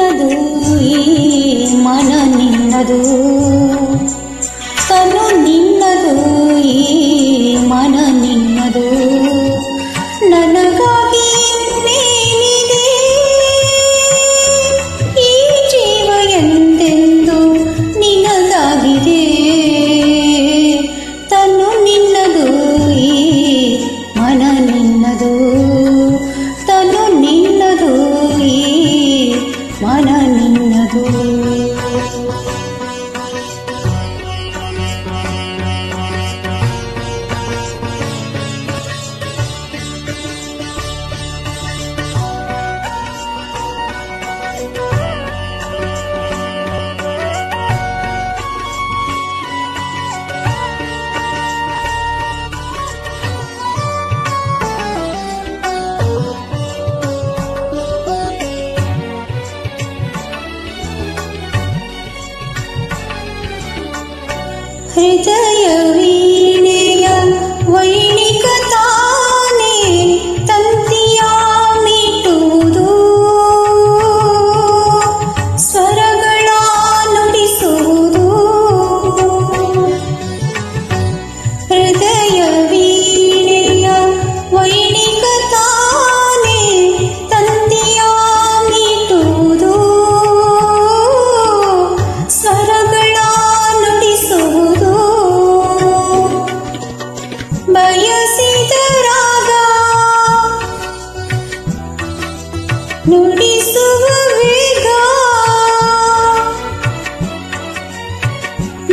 ನಿನ್ನದು ಈ ಮನ ನಿನ್ನದು. 黑的有一 ನುಡಿಸುವ ವೇಗ.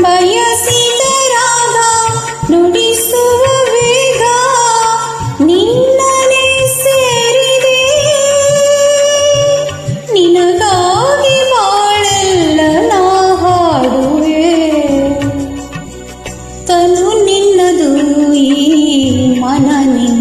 ಬಯಸಿದ ರಾಗ ನುಡಿಸುವ ವೇಗ. ನಿನ್ನನೆ ಸೇರಿದೆ. ನಿನಗಾಗಿ ಬಾಳೆಲ್ಲ ಹಾಡುವೆ. ತನು ನಿನ್ನದು ಈ ಮನ ನಿನ್ನ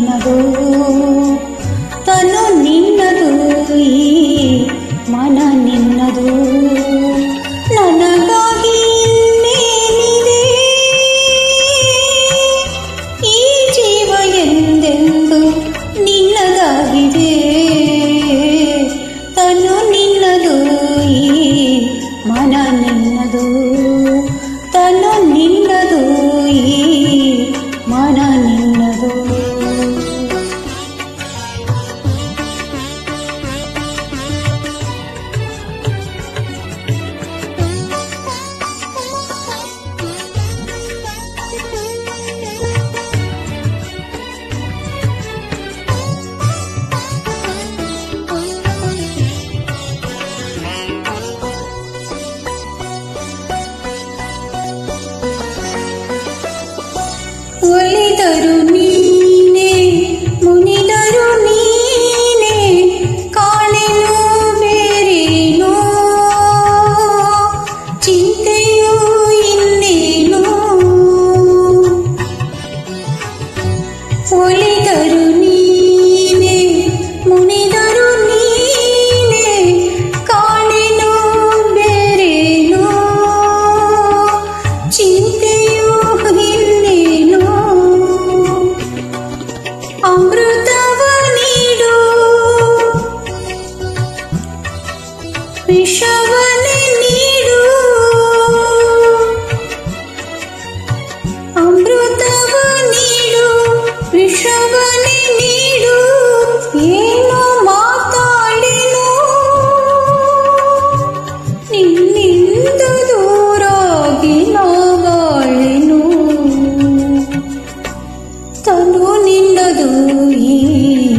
ತನು ನಿನ್ನದು ಈ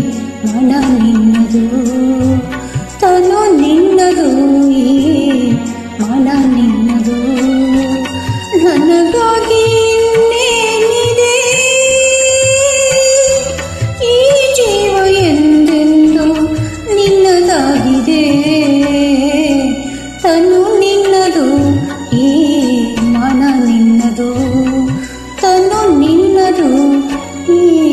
ಮನ ನಿನ್ನದು. ತನು ನಿನ್ನದು ಈ ಮನ ನಿನ್ನದು. ನನಗಾಗಿ ಈ ಜೀವ ನಿನ್ನದು ಈ ಮನ ನಿನ್ನದು. ತನು ನಿನ್ನದು की